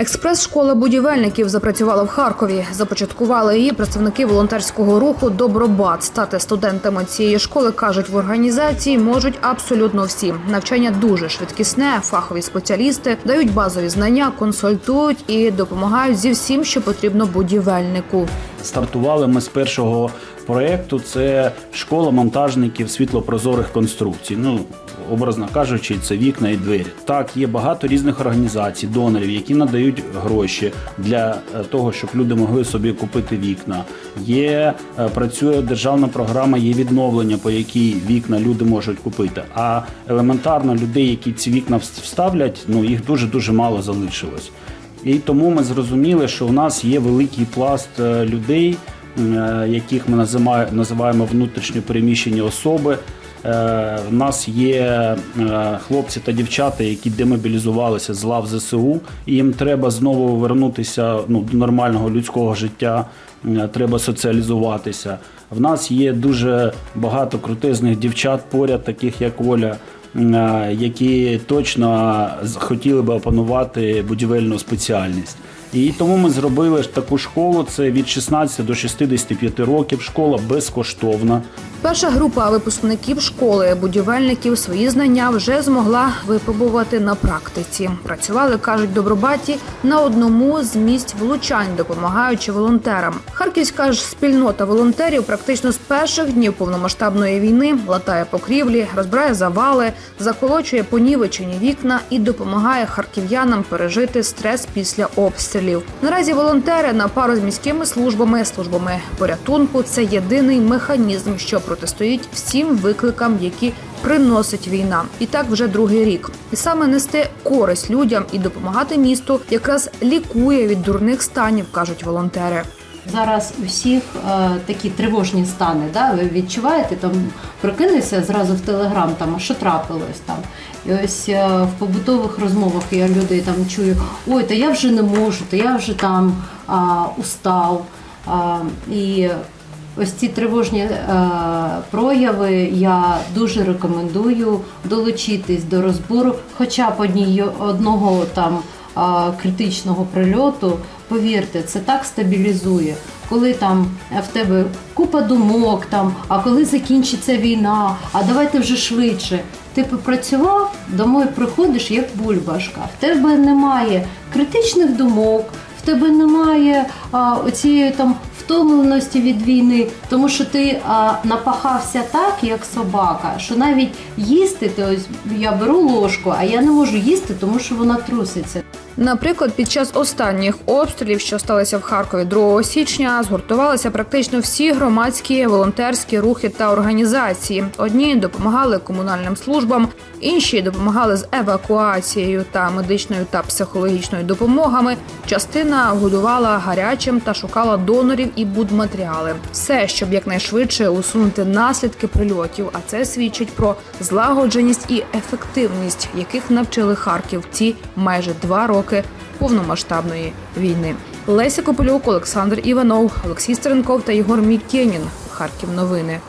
Експрес-школа будівельників запрацювала в Харкові. Започаткували її представники волонтерського руху Добробат. Стати студентами цієї школи кажуть в організації можуть абсолютно всі. Навчання дуже швидкісне, фахові спеціалісти дають базові знання, консультують і допомагають зі всім, що потрібно будівельнику. Стартували ми з першого проєкту. Це школа монтажників світлопрозорих конструкцій. Ну, образно кажучи, це вікна і двері. Так, є багато різних організацій, донорів, які надають гроші для е, того, щоб люди могли собі купити вікна. Є е, працює державна програма, є відновлення, по якій вікна люди можуть купити. А елементарно людей, які ці вікна вставлять, ну їх дуже дуже мало залишилось. І тому ми зрозуміли, що в нас є великий пласт е, людей, е, яких ми називаємо, внутрішньо переміщені особи. Е, В нас є е, хлопці та дівчата, які демобілізувалися з лав ЗСУ, і їм треба знову вернутися ну, до нормального людського життя, е, треба соціалізуватися. В нас є дуже багато крутизних дівчат поряд, таких як Оля, е, які точно хотіли би опанувати будівельну спеціальність. І тому ми зробили таку школу. Це від 16 до 65 років. Школа безкоштовна. Перша група випускників школи будівельників свої знання вже змогла випробувати на практиці. Працювали, кажуть добробаті, на одному з місць влучань, допомагаючи волонтерам. Харківська ж спільнота волонтерів практично з перших днів повномасштабної війни латає покрівлі, розбирає завали, заколочує понівечені вікна і допомагає харків'янам пережити стрес після обстрілів. Наразі волонтери на пару з міськими службами, службами порятунку це єдиний механізм, що протистоїть всім викликам, які приносить війна. І так вже другий рік. І саме нести користь людям і допомагати місту якраз лікує від дурних станів, кажуть волонтери. Зараз у всіх е, такі тривожні стани. Да? Ви відчуваєте, там прокинешся зразу в телеграм, там, а що трапилось там. І ось е, в побутових розмовах я людей там чую, ой, та я вже не можу, та я вже там а, устав. А, і ось ці тривожні е, прояви я дуже рекомендую долучитись до розбору хоча б одній, одного там критичного прильоту, повірте, це так стабілізує. Коли там е, в тебе купа думок, там, а коли закінчиться війна, а давайте вже швидше. Ти попрацював, домой приходиш як бульбашка. В тебе немає критичних думок, в тебе немає а, оцієї там втомленості від війни, тому що ти а, напахався так, як собака, що навіть їсти, то ось я беру ложку, а я не можу їсти, тому що вона труситься. Наприклад, під час останніх обстрілів, що сталися в Харкові 2 січня, згуртувалися практично всі громадські волонтерські рухи та організації. Одні допомагали комунальним службам, інші допомагали з евакуацією та медичною та психологічною допомогами. Частина годувала гарячим та шукала донорів і будматеріали. Все, щоб якнайшвидше усунути наслідки прильотів. А це свідчить про злагодженість і ефективність, яких навчили харківці майже два роки повномасштабної війни. Леся Копилюк, Олександр Іванов, Олексій Стеренков та Єгор Мікенін. Харків новини.